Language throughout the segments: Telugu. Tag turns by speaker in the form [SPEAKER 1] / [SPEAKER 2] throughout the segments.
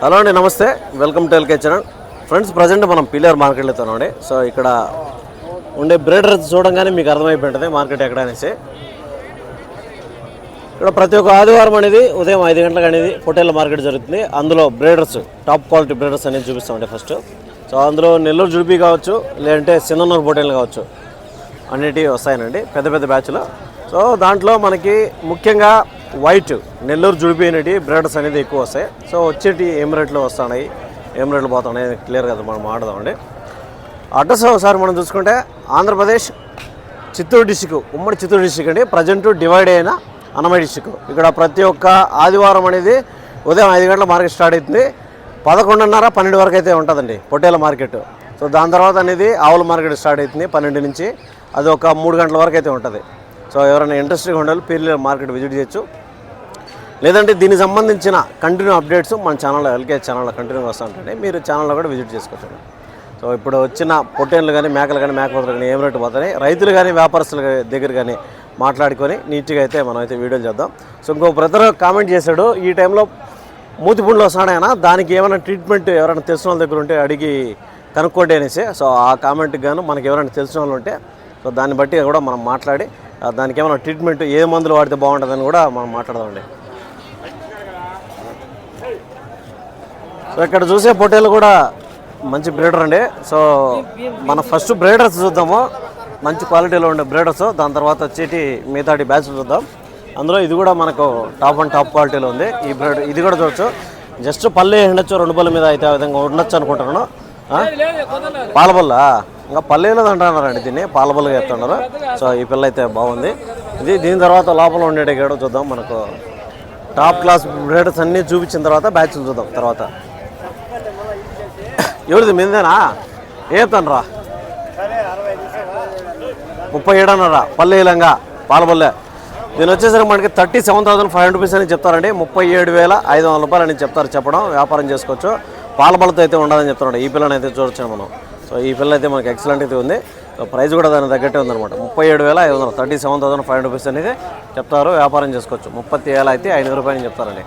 [SPEAKER 1] హలో అండి నమస్తే. Welcome to LK channel. Friends present మనం పిల్లర్ మార్కెట్లో ఉన్నామండి సో ఇక్కడ ఉండే బ్రేడర్ చూడంగానే మీకు అర్థమైపోయి ఉంటుంది మార్కెట్ ఎక్కడ అనేసి ఇక్కడ ప్రతి ఒక్క ఆదివారం అనేది ఉదయం ఐదు గంటలకు అనేది హోటల్ మార్కెట్ జరుగుతుంది. అందులో బ్రేడర్స్ టాప్ క్వాలిటీ బ్రేడర్స్ అనేది చూపిస్తామండి ఫస్ట్. సో అందులో నెల్లూరు జుడిపి కావచ్చు లేదంటే సిన్ననూరు హోటల్ కావచ్చు. అన్నిటివి వస్తాయనండి పెద్ద పెద్ద బ్యాచ్లో. సో దాంట్లో మనకి ముఖ్యంగా వైట్ నెల్లూరు జుడిపోయినటి బ్రెడ్స్ అనేది ఎక్కువ వస్తాయి. సో వచ్చేటి ఏం రేట్లో వస్తున్నాయి ఏం రేట్లు పోతున్నాయి క్లియర్ కదా మనం మాట్లాడదామండి. అడ్రస్ ఒకసారి మనం చూసుకుంటే ఆంధ్రప్రదేశ్ చిత్తూరు డిస్టిక్ ఉమ్మడి చిత్తూరు డిస్టిక్ అండి. ప్రజెంట్ డివైడ్ అయిన అన్నమయ్య డిస్టిక్ ఇక్కడ ప్రతి ఒక్క ఆదివారం అనేది ఉదయం ఐదు గంటల మార్కెట్ స్టార్ట్ అవుతుంది. పదకొండున్నర పన్నెండు వరకు అయితే ఉంటుందండి పొట్టేల మార్కెట్. సో దాని తర్వాత అనేది ఆవుల మార్కెట్ స్టార్ట్ అవుతుంది పన్నెండు నుంచి. అది ఒక మూడు గంటల వరకు అయితే ఉంటుంది. సో ఎవరైనా ఇంట్రెస్ట్గా ఉండాలి పీర్ల మార్కెట్ విజిట్ చేయొచ్చు. లేదంటే దీనికి సంబంధించిన కంటిన్యూ అప్డేట్స్ మన ఛానల్లో ఎల్కే ఛానల్లో కంటిన్యూ వస్తూ ఉంటాయి మీరు ఛానల్లో కూడా విజిట్ చేసుకోవచ్చు. సో ఇప్పుడు వచ్చిన పొట్టేన్లు కానీ మేకలు కానీ మేకపోతలు కానీ ఏం రేటు పోతాయి? రైతులు కానీ వ్యాపారస్తుల దగ్గర కానీ మాట్లాడుకొని నీట్గా అయితే మనం అయితే వీడియోలు చేద్దాం. సో ఇంకో బ్రదర్ కామెంట్ చేశాడు ఈ టైంలో మూతిపుండ్లు వస్తాడైనా దానికి ఏమైనా ట్రీట్మెంట్ ఎవరైనా తెలిసిన వాళ్ళ దగ్గర ఉంటే అడిగి కనుక్కోండి అనేసి. సో ఆ కామెంట్కి గాను మనకి ఎవరైనా తెలిసిన వాళ్ళు ఉంటే సో దాన్ని బట్టి కూడా మనం మాట్లాడి దానికి ఏమైనా ట్రీట్మెంట్ ఏ మందులు వాడితే బాగుంటుందని కూడా మనం మాట్లాడదామండి. సో ఇక్కడ చూసే పొట్టేలు కూడా మంచి బ్రీడర్ అండి. సో మన ఫస్ట్ బ్రీడర్స్ చూద్దాము. మంచి క్వాలిటీలో ఉండే బ్రీడర్స్ దాని తర్వాత వచ్చేటి మిగతాటి బ్యాచ్ చూద్దాం. అందులో ఇది కూడా మనకు టాప్ అండ్ టాప్ క్వాలిటీలో ఉంది. ఈ బ్రీడ్ ఇది కూడా చూడొచ్చు. జస్ట్ పల్లె ఉండొచ్చు రెండు పళ్ళ మీద అయితే ఆ విధంగా ఉండొచ్చు అనుకుంటున్నాను. ఆ? పాలబల్ల? ఇంకా పల్లెలో అంటున్నారండి దీన్ని. పాలబల్లగా చెప్తున్నారు. సో ఈ పిల్ల అయితే బాగుంది. ఇది దీని తర్వాత లోపల ఉండేటి కూడా చూద్దాం. మనకు టాప్ క్లాస్ బ్రీడర్స్ అన్నీ చూపించిన తర్వాత బ్యాచ్లు చూద్దాం తర్వాత. ఎవరిది? మీదేనా? ఏతనరా ముప్పై ఏడు పల్లె ఇలంగా పాలపల్లె. దీని వచ్చేసరికి మనకి thirty seven thousand five hundred rupees అని చెప్తారండి. ముప్పై ఏడు వేల ఐదు వందల రూపాయలు అని చెప్తారు చెప్పడం వ్యాపారం చేసుకోవచ్చు. పాలబలతో అయితే ఉండదని చెప్తున్నాడు ఈ పిల్లని అయితే చూడొచ్చు మనం. సో ఈ పిల్ల అయితే మనకి ఎక్సలెంట్ అయితే ఉంది. ప్రైస్ కూడా దాని తగ్గట్టే ఉందన్నమాట. ముప్పై ఏడు వేల ఐదు వందలు thirty seven thousand five hundred rupees అనేది చెప్తారు. వ్యాపారం చేసుకోవచ్చు. ముప్పై వేల అయితే ఐదు రూపాయలు అని చెప్తారండి.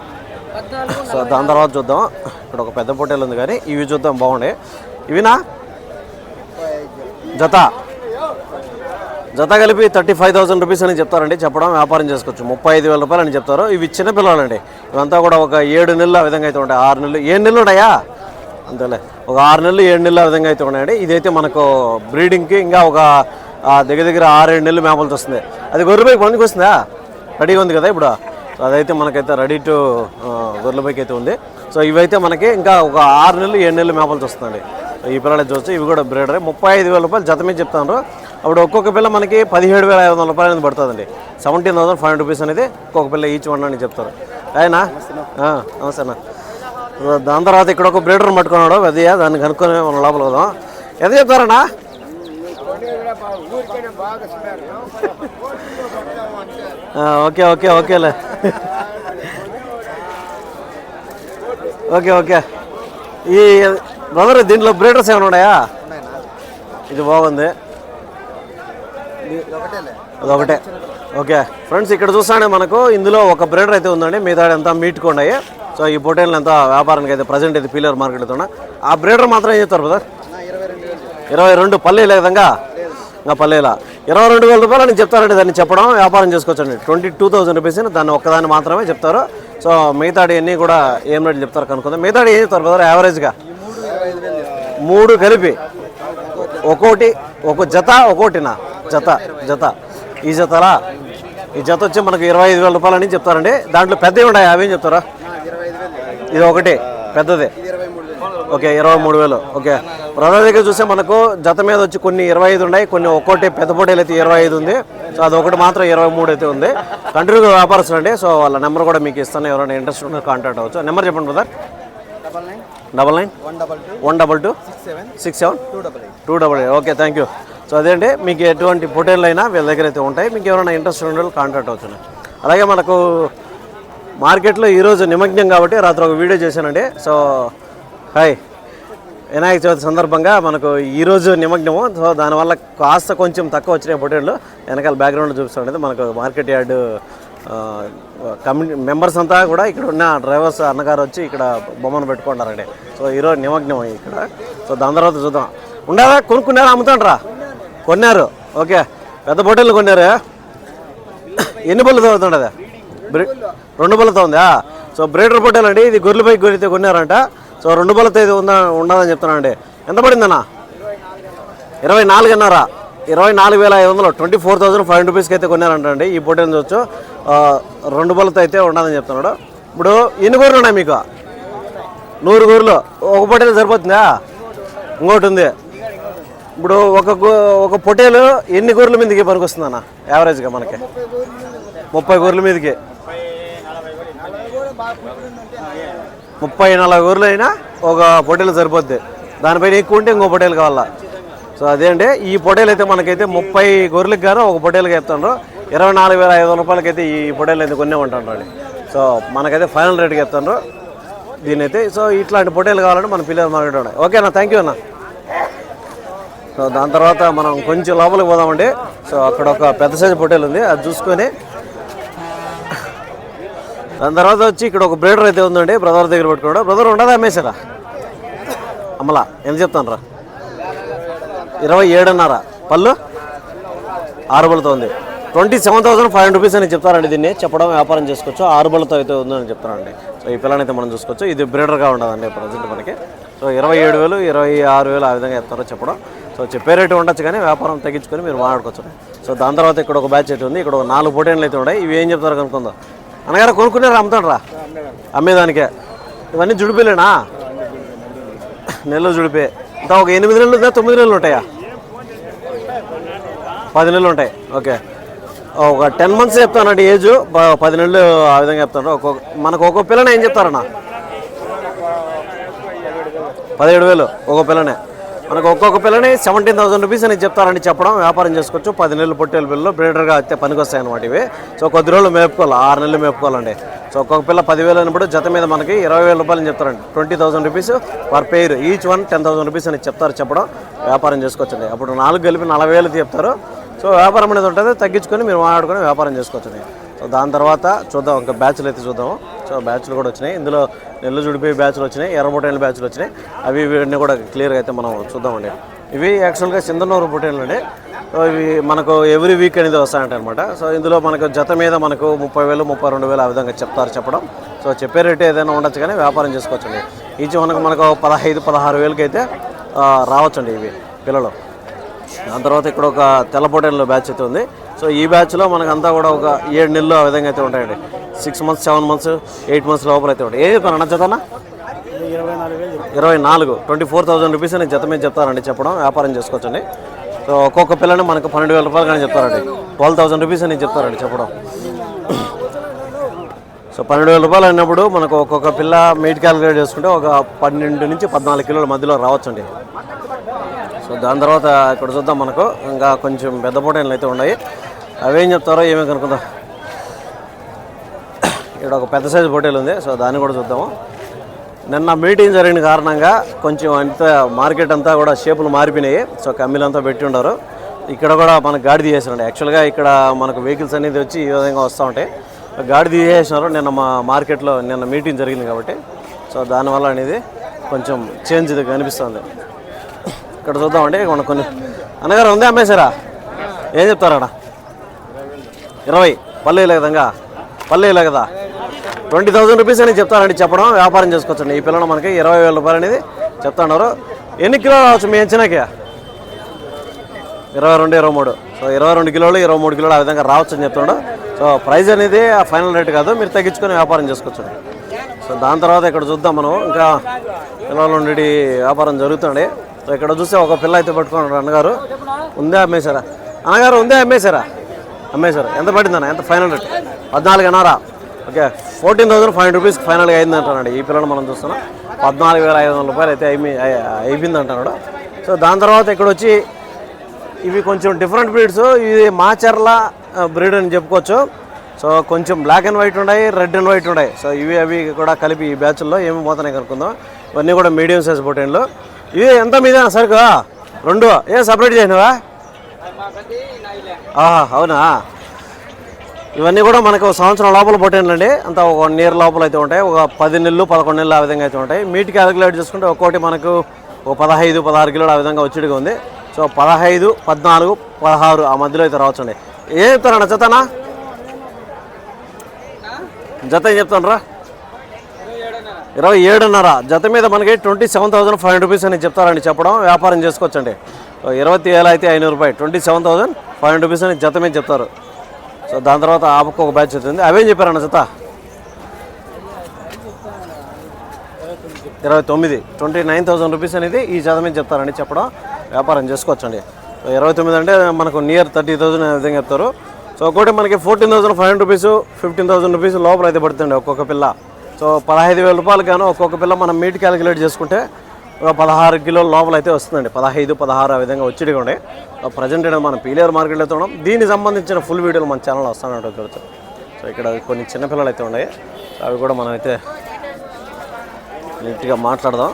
[SPEAKER 1] సో దాని తర్వాత చూద్దాం. ఇక్కడ ఒక పెద్ద పొట్టేలు ఉంది కానీ ఇవి చూద్దాం బాగుండే. ఇవినా? జత. జత కలిపి థర్టీ ఫైవ్ థౌసండ్ రూపీస్ అని చెప్తారండి. చెప్పడం వ్యాపారం చేసుకోవచ్చు. ముప్పై ఐదు వేల రూపాయలు అని చెప్తారు. ఇవి చిన్న పిల్లలండి. ఇవంతా కూడా ఒక ఏడు నెలలు ఆ విధంగా అయితే ఉంటాయి. ఆరు నెలలు. ఏడు నెలలు ఉన్నాయా అంతేలే. ఒక ఆరు నెలలు ఏడు నెలలు ఆ విధంగా అయితే ఉన్నాయండి. ఇదైతే మనకు బ్రీడింగ్కి ఇంకా ఒక దగ్గర దగ్గర ఆరేడు నెలలు మేపలతో వస్తుంది. అది గొర్రెపై మందికి వస్తుందా రెడీగా ఉంది కదా ఇప్పుడు? అదైతే మనకైతే రెడీ టు గొర్రెలపైకి అయితే ఉంది. సో ఇవైతే మనకి ఇంకా ఒక ఆరు నెలలు ఏడు నెలలు మేపలు వస్తుందండి. ఈ పిల్లలు చూస్తే ఇవి కూడా బ్రేడరే ముప్పై ఐదు వేల రూపాయలు జత మీద చెప్తాను. అప్పుడు ఒక్కొక్క పిల్ల మనకి పదిహేడు వేల ఐదు వందల రూపాయలు అనేది పడుతుందండి. Seventeen thousand five hundred rupees అనేది ఒక్కొక్క పిల్ల ఈచ్ వన్ అని చెప్తారు. అయినా? నమస్తే అన్న. దాని తర్వాత ఇక్కడ ఒక బ్రీడర్ పట్టుకున్నాడు. అదయ్యా దాన్ని కనుక్కొని మనం లోపల పోదాం ఎంత చెప్తారన్నా? ఓకే ఓకే ఓకేలే. Okay okay. ఈ బ్రదర్ దీంట్లో బ్రీడర్స్ ఏమైనా ఉన్నాయా? ఇది బాగుంది అదొకటే ఓకే. ఫ్రెండ్స్ ఇక్కడ చూస్తానే మనకు ఇందులో ఒక బ్రీడర్ అయితే ఉందండి. మిగతా అంతా మీట్ ఉన్నాయి. సో ఈ పొటేళ్ళు అంతా వ్యాపారానికి అయితే ప్రజెంట్ అయితే పీలర్ మార్కెట్ అయితే ఉన్నాయి. ఆ బ్రీడర్ మాత్రం ఏం చెప్తారు బ్రదర్ ఇరవై రెండు పల్లెలు విధంగా? ఇంకా పల్లెలా ఇరవై రెండు వేల రూపాయలు అని చెప్తారండి దాన్ని చెప్పడం వ్యాపారం చేసుకోవచ్చండి. ట్వంటీ టూ థౌసండ్ రూపీస్ దాన్ని ఒక్కదాన్ని మాత్రమే చెప్తారు. సో మిగతాడి అన్నీ కూడా ఏం రేట్లు చెప్తారు కనుక్కుందాం. మిగతాడి ఏం చెప్తారు బ్రదర్ యావరేజ్గా మూడు కలిపి. ఒక్కోటి ఒక జత ఒక్కోటినా జత జత. ఈ జతలా? ఈ జత వచ్చి మనకు ఇరవై ఐదు వేల రూపాయలు అని చెప్తారండి. దాంట్లో పెద్దవి ఉన్నాయి అవేం చెప్తారా? ఇది ఒకటి పెద్దదే. ఓకే ఇరవై మూడు వేలు. ఓకే. దగ్గర చూస్తే మనకు జత మీద వచ్చి కొన్ని ఇరవై ఐదు ఉన్నాయి కొన్ని ఒక్కోటి పెద్ద పొట్టేలు అయితే ఇరవై ఐదు ఉంది. సో అది ఒకటి మాత్రం ఇరవై మూడు అయితే ఉంది. కంటిన్యూగా వ్యాపారస్తులు అండి సో వాళ్ళ నెంబర్ కూడా మీకు ఇస్తాను. ఎవరైనా ఇంట్రెస్ట్ ఉంటే కాంటాక్ట్ అవ్వచ్చు. నెంబర్ చెప్పండి brother
[SPEAKER 2] double nine. One double two. Six seven. Two double eight.
[SPEAKER 1] Okay thank you so అదేంటి మీకు ఎటువంటి పొటేళ్ళు అయినా వీళ్ళ దగ్గర అయితే ఉంటాయి. మీకు ఎవరైనా ఇంట్రెస్ట్ ఉండే వాళ్ళు కాంటాక్ట్ అవుతుంది అలాగే మనకు మార్కెట్లో ఈరోజు నిమగ్నం కాబట్టి రాత్రి ఒక వీడియో చేశానండి. So hi. వినాయక చవితి సందర్భంగా మనకు ఈరోజు నిమగ్నము. సో దానివల్ల కాస్త కొంచెం తక్కువ వచ్చినాయి పొటేళ్ళు వెనకాల బ్యాక్గ్రౌండ్ చూపిస్తుండేది మనకు మార్కెట్ యార్డు కమ్యూని మెంబర్స్ అంతా కూడా ఇక్కడ ఉన్న డ్రైవర్స్ అన్నగారు వచ్చి ఇక్కడ బొమ్మను పెట్టుకుంటారండి. సో ఈరోజు నిమగ్నం ఇక్కడ. సో దాని తర్వాత చూద్దాం. ఉండారా కొనుక్కున్నారా? అమ్ముతాండ్రా? కొన్నారు. ఓకే. పెద్ద బొట్టెలు కొన్నారు. ఎన్ని బళ్ళు తవ్వుతుండదా? రెండు బళ్ళతో ఉందా సో బ్రేడర్ పొట్టేలు అండి ఇది గొర్రెలపై గొర్రెతో కొన్నారంట. సో రెండు బళ్ళతో ఇది ఉందా ఉండదని చెప్తున్నానండి. ఎంత పడిందన్నా? ఇరవై నాలుగున్నర. ఇరవై నాలుగు వేల ఐదు వందలు. ట్వంటీ ఫోర్ థౌసండ్ ఫైవ్ రూపీస్కి అయితే కొన్నారంటండి. ఈ పొట్టేలు చూడొచ్చు? రెండు బలతో అయితే ఉండదని చెప్తున్నాడు. ఇప్పుడు ఎన్ని గొర్రెలు ఉన్నాయి మీకు? నూరు గొర్రెలు ఒక పొట్టేలు సరిపోతుందా? ఇంకోటి ఉంది. ఇప్పుడు ఒక ఒక పొటేలు ఎన్ని గొర్రెల మీదకి పనికొస్తుందన్న? యావరేజ్గా మనకి. ముప్పై గొర్రెల మీదకి. ముప్పై నలభై గొర్రెలు అయినా ఒక పొటేలు సరిపోద్ది. దానిపైన ఎక్కువ ఉంటే ఇంకో పొటేలు కావాలా? సో అదే అండి ఈ పొటేలు అయితే మనకైతే ముప్పై గొర్రెలకు గాను ఒక పొటేలుగా చెప్తాడు ఇరవై నాలుగు వేల ఐదు వందల రూపాయలకి అయితే ఈ పొటేలు అయితే కొన్నే ఉంటాండ్రు సో మనకైతే ఫైనల్ రేట్కి చెప్తాండ్రు. దీని అయితే సో ఇట్లాంటి పొటేలు కావాలంటే మన పిల్లలు మార్కెట్ ఉన్నాయి ఓకేనా థ్యాంక్ యూ అన్న. సో దాని తర్వాత మనం కొంచెం లోపలికి పోదామండి. సో అక్కడ ఒక పెద్ద సైజు పొటేలు ఉంది. అది చూసుకొని దాని తర్వాత వచ్చి ఇక్కడ ఒక బ్రేడర్ అయితే ఉందండి బ్రదర్ దగ్గర పెట్టుకోవడం బ్రదర్ ఉండదా అమ్మేశారా? అమ్మలా ఎంత చెప్తాను రా ఇరవై ఏడున్నర. పళ్ళు? ఆరు బళ్ళతో ఉంది. Twenty seven thousand five hundred rupees అని చెప్తారండి దీన్ని. చెప్పడం వ్యాపారం చేసుకోవచ్చు. ఆరు బళ్ళతో అయితే ఉందని చెప్తారండి. సో ఈ పిల్లని అయితే మనం చూసుకోవచ్చు. ఇది బ్రీడర్గా ఉండదండి ప్రజెంట్ మనకి. సో ఇరవై ఏడు వేలు ఇరవై ఆరు వేలు ఆ విధంగా చెప్తారో చెప్పడం. సో చెప్పే రేటు ఉండొచ్చు కానీ వ్యాపారం తగ్గించుకొని మీరు మాట్లాడుకోవచ్చు. సో దాని తర్వాత ఇక్కడ ఒక బ్యాచ్ అయితే ఉంది. ఇక్కడ ఒక నాలుగు పోటీలు అయితే ఉన్నాయి. ఇవి ఏం చెప్తారు కనుక్కుందాం. అన్నగారు కొనుక్కున్నారా అమ్ముతాడరా? అమ్మేదానికే. ఇవన్నీ జుడిపిలేనా? నెలలో జుడిపే. ఇంకా ఒక ఎనిమిది నెలలు ఉందా తొమ్మిది నెలలు ఉంటాయా? పది నెలలు ఉంటాయి. ఓకే. ఒక టెన్ మంత్స్ చెప్తానండి ఏజ్. పది నెలలు ఆ విధంగా చెప్తాను. ఒక్కొక్క మనకు ఒక్కొక్క పిల్లనే ఏం చెప్తారన్నా? పదిహేడు వేలు. ఒక్కొక్క పిల్లనే. మనకు ఒక్కొక్క పిల్లని సెవెంటీన్ థౌసండ్ రూపీస్ అని చెప్తారని చెప్పడం వ్యాపారం చేసుకోవచ్చు. పది నెలలు పొట్టేల పిల్లలు బ్రీడర్గా అయితే పనికొస్తాయి అనమాట ఇవి. సో కొద్ది రోజులు మేపుకోవాలి. ఆరు నెలలు మేపుకోవాలండి. సో ఒక్కొక్క పిల్ల పదివేలు అయినప్పుడు జత మీద మనకి ఇరవై వేల రూపాయలు అని చెప్తారండి. Twenty thousand rupees per pair each one ten thousand rupees అని చెప్తారు చెప్పడం వ్యాపారం చేసుకోవచ్చండి. అప్పుడు నాలుగు కలిపి నలభై వేలు చెప్తారు. సో వ్యాపారం అనేది ఉంటుంది. తగ్గించుకొని మీరు మాట్లాడుకొని వ్యాపారం చేసుకోవచ్చండి. సో దాని తర్వాత చూద్దాం. ఇంకా బ్యాచ్లు అయితే చూద్దాము. బ్యాచ్లు కూడా వచ్చినాయి. ఇందులో నెల్లు జుడిపోయి బ్యాచ్లు వచ్చినాయి ఎర్రబొటైన్ల బ్యాచ్లు వచ్చినాయి. అవి ఇవన్నీ కూడా క్లియర్గా అయితే మనం చూద్దామండి. ఇవి యాక్చువల్గా సింధనూరు బొటైన్లు అండి. సో ఇవి మనకు ఎవ్రీ వీక్ అనేది వస్తాయంట అనమాట సో ఇందులో మనకు జత మీద మనకు ముప్పై వేలు ముప్పై రెండు వేలు ఆ విధంగా చెప్తారు చెప్పడం. సో చెప్పే రేటు ఏదైనా ఉండొచ్చు కానీ వ్యాపారం చేసుకోవచ్చండి. ఈచ్ మనకు మనకు పదహైదు పదహారు వేలకి అయితే రావచ్చండి ఇవి పిల్లలు. దాని తర్వాత ఇక్కడ ఒక తెల్లపొటైన్లో బ్యాచ్ అయితే ఉంది. సో ఈ బ్యాచ్లో మనకంతా కూడా ఒక ఏడు నెలలు ఆ విధంగా అయితే ఉంటాయండి. Six months seven months eight months లోపల అయితే ఉంటాయి. ఏ చెప్తాను అన్న ఇరవై నాలుగు. ట్వంటీ ఫోర్ థౌసండ్ రూపీస్ అని జత మీద చెప్తారండి చెప్పడం. వ్యాపారం చేసుకోవచ్చండి. సో ఒక్కొక్క పిల్లని మనకు పన్నెండు వేల రూపాయలు కానీ చెప్తారండి. ట్వెల్వ్ థౌసండ్ రూపీస్ అని చెప్తారండి చెప్పడం. సో పన్నెండు వేల రూపాయలు అయినప్పుడు మనకు ఒక్కొక్క పిల్ల మీట్ క్యాలిక్యులేట్ చేసుకుంటే ఒక పన్నెండు నుంచి పద్నాలుగు కిలోల మధ్యలో రావచ్చండి. సో దాని తర్వాత ఇక్కడ చూద్దాం మనకు. ఇంకా కొంచెం పెద్ద పొటైన్లు అయితే ఉన్నాయి. అవేం చెప్తారో ఏమీ కనుక్కుందాం. ఇక్కడ ఒక పెద్ద సైజు హోటల్ ఉంది సో దాన్ని కూడా చూద్దాము. నిన్న మీటింగ్ జరిగిన కారణంగా కొంచెం అంత మార్కెట్ అంతా కూడా షేపులు మారిపోయినాయి సో కమ్మీలంతా పెట్టి ఉండరు ఇక్కడ కూడా మనకు గాడి తీసేసారండి యాక్చువల్గా ఇక్కడ మనకు వెహికల్స్ అనేది వచ్చి ఈ విధంగా వస్తూ ఉంటాయి. గాడి తీసేసినారు నిన్న మా మార్కెట్లో నిన్న మీటింగ్ జరిగింది కాబట్టి. సో దానివల్ల అనేది కొంచెం చేంజ్ ఇది కనిపిస్తుంది ఇక్కడ చూద్దామండి మన కొన్ని అన్నగారు ఉందే అమ్మేశారా? ఏం చెప్తారా ఇరవై పల్లె విధంగా పల్లె కదా ట్వంటీ థౌసండ్ రూపీస్ అని చెప్తారండి చెప్పడం. వ్యాపారం చేసుకోవచ్చండి. ఈ పిల్లలు మనకి ఇరవై వేల రూపాయలు అనేది చెప్తున్నారు. ఎన్ని కిలోలు రావచ్చు మీ అంచనాకి? ఇరవై రెండు ఇరవై మూడు. సో ఇరవై రెండు కిలోలు ఇరవై మూడు కిలోలు ఆ విధంగా రావచ్చు అని చెప్తున్నాడు సో ప్రైస్ అనేది ఆ ఫైనల్ రేట్ కాదు. మీరు తగ్గించుకొని వ్యాపారం చేసుకోవచ్చు సో దాని తర్వాత ఇక్కడ చూద్దాం మనం. ఇంకా పిల్లలు ఉండి వ్యాపారం జరుగుతుంది సో ఇక్కడ చూస్తే ఒక పిల్ల అయితే పట్టుకున్నాడు అన్నగారు. ఉందే అమ్మేశారా? అన్నగారు ఉందే అమ్మేశారా? అమ్మేశారు. ఎంత పడిందన్న? ఎంత ఫైనల్ రేట్? పద్నాలుగు అన్నారా okay fourteen thousand five hundred rupees ఫైనల్గా అయింది అంటానండి ఈ పిల్లని మనం చూస్తున్నాం. పద్నాలుగు వేల ఐదు వందల రూపాయలు అయితే అయిపోయి అయిపోయింది అంటున్నాడు సో దాని తర్వాత ఇక్కడ వచ్చి ఇవి కొంచెం డిఫరెంట్ బ్రీడ్స్ ఇది మాచర్ల బ్రీడ్ అని చెప్పుకోవచ్చు. సో కొంచెం బ్లాక్ అండ్ వైట్ ఉన్నాయి రెడ్ అండ్ వైట్ ఉన్నాయి. సో ఇవి అవి కూడా కలిపి ఈ బ్యాచ్ల్లో ఏమి పోతున్నాయి కనుక్కుందాం. ఇవన్నీ కూడా మీడియం సైజ్ పొటైన్లు ఇవి ఎంత మీద సరుకు రెండు ఏ సపరేట్ చేసినవా? ఆహా అవునా? ఇవన్నీ కూడా మనకు ఒక సంవత్సరం లోపల పొట్టేనండి అంత ఒక వన్ ఇయర్ లోపల అయితే ఉంటాయి. ఒక పది నెలలు పదకొండు నెలలు ఆ విధంగా అయితే ఉంటాయి. మీట్ క్యాలిక్యులేట్ చేసుకుంటే ఒక్కోటి మనకు ఒక పదహైదు పదహారు కిలోలు ఆ విధంగా వచ్చేటిగా ఉంది. సో పదహైదు పద్నాలుగు పదహారు ఆ మధ్యలో అయితే రావచ్చండి. ఏం చెప్తారన్న జతనా? జత ఏం చెప్తాను రా ఇరవై ఏడున్నర. జత మీద మనకి twenty seven thousand five hundred rupees అని చెప్తారండి చెప్పడం. వ్యాపారం చేసుకోవచ్చండి. ఇరవై ఏళ్ళు అయితే ఐనూరు రూపాయలు. Twenty seven thousand five hundred rupees అని జత మీద చెప్తారు. సో దాని తర్వాత ఆమెకు ఒక బ్యాచ్ వచ్చింది. అవేం చెప్పారన్న జత? ఇరవై తొమ్మిది. ట్వంటీ నైన్ థౌసండ్ రూపీస్ అనేది ఈ జత మీద చెప్తారండి చెప్పడం వ్యాపారం చేసుకోవచ్చండి. సో ఇరవై తొమ్మిది అంటే మనకు నియర్ థర్టీ థౌసండ్ అనే విధంగా చెప్తారు. సో ఒకటి మనకి fourteen thousand five hundred rupees fifteen thousand rupees లోపల అయితే పడుతుంది ఒక్కొక్క పిల్ల. సో పదహైదు వేల రూపాయలు గాను ఒక్కొక్క పిల్ల మనం మీట్ క్యాలిక్యులేట్ చేసుకుంటే ఒక పదహారు కిలోల లోపల అయితే వస్తుందండి. పదహైదు పదహారు ఆ విధంగా వచ్చేటిగా ఉండే. ప్రజెంట్ మనం పీలేరు మార్కెట్లో అయితే ఉన్నాం. దీనికి సంబంధించిన ఫుల్ వీడియోలు మన ఛానల్లో వస్తానంటే చూడొచ్చు సో ఇక్కడ కొన్ని చిన్నపిల్లలు అయితే ఉన్నాయి. అవి కూడా మనం అయితే నీట్గా మాట్లాడదాం.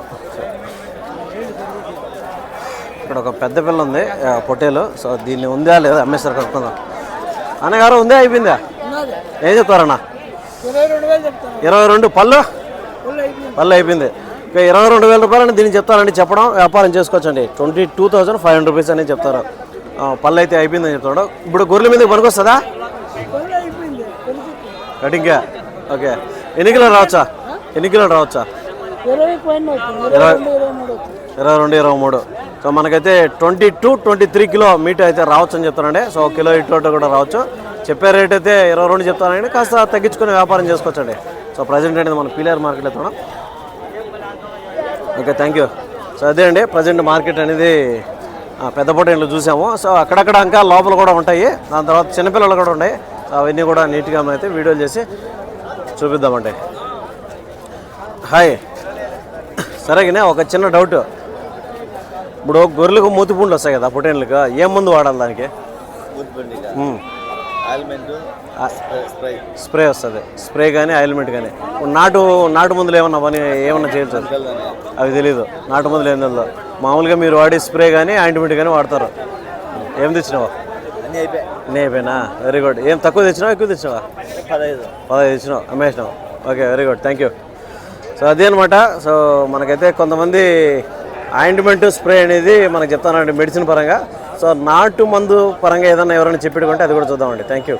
[SPEAKER 1] ఇక్కడ ఒక పెద్ద పిల్ల ఉంది. పొట్టేలు. సో దీన్ని ఉందా లేదా అమ్మేస్తారు కనుక్కుందాం. అన్నగారు ఉందే? అయిపోయిందా? ఏం చెప్తారన్నా
[SPEAKER 2] ఇరవై రెండు
[SPEAKER 1] పళ్ళు? పళ్ళు అయిపోయింది. ఇక ఇరవై రెండు వేల రూపాయలని దీన్ని చెప్తారండి చెప్పడం వ్యాపారం చేసుకోవచ్చండి. Twenty two thousand five hundred rupees అని చెప్తారు. పళ్ళు అయితే అయిపోయిందని చెప్తాడు ఇప్పుడు గొర్రెల మీద పనికొస్తుందా? కటింగ్గా ఓకే. ఎన్ని కిలో రావచ్చా? ఎన్ని కిలో రావచ్చా?
[SPEAKER 2] ఇరవై ఇరవై రెండు ఇరవై మూడు.
[SPEAKER 1] సో మనకైతే twenty two twenty three kilo meat అయితే రావచ్చు అని చెప్తానండి సో కిలో ఇటు కూడా రావచ్చు. చెప్పే రేట్ అయితే ఇరవై రెండు చెప్తానండి. కాస్త తగ్గించుకుని వ్యాపారం చేసుకోవచ్చండి. సో ప్రజెంట్ అనేది మనం పీలర్ మార్కెట్ అయితే ఓకే థ్యాంక్ యూ సో అదే అండి ప్రజెంట్ మార్కెట్ అనేది ఆ, పెద్ద పొట్టేళ్ళు చూసాము. సో అక్కడక్కడ ఇంకా లోపల కూడా ఉంటాయి. దాని తర్వాత చిన్నపిల్లలు కూడా ఉన్నాయి. సో అవన్నీ కూడా నీట్గా అయితే వీడియోలు చేసి చూపిద్దామండి. హాయ్ సరే కానీ ఒక చిన్న డౌట్ ఇప్పుడు గొర్రెలకు మూతిపుండ్లు వస్తాయి కదా పొట్టేళ్ళకి ఏం మందు వాడాలి దానికి?
[SPEAKER 3] స్ప్రై
[SPEAKER 1] స్ప్రే వస్తుంది. స్ప్రే కానీ ఆయిల్మెంట్ కానీ ఇప్పుడు నాటు నాటు మందులు ఏమన్నా పని ఏమన్నా చేయొచ్చు? అవి తెలీదు. నాటు మందులు ఏం తెలియదు మామూలుగా మీరు వాడే స్ప్రే కానీ ఆయింట్మెంట్ కానీ వాడతారు. ఏం తెచ్చినావా? నీ అయిపోయినా? వెరీ గుడ్ ఏం తక్కువ తెచ్చినావా ఎక్కువ తెచ్చినావా?
[SPEAKER 3] పదహైదు.
[SPEAKER 1] పదహైదు తెచ్చినావు. అమ్మేసినావు okay very good thank you so అదే అనమాట సో మనకైతే కొంతమంది ఆయింట్మెంట్ స్ప్రే అనేది మనకు చెప్తానండి మెడిసిన్ పరంగా. సో నాటు మందు పరంగా ఏదైనా ఎవరైనా చెప్పిడుకుంటే అది కూడా చూద్దామండి. Thank you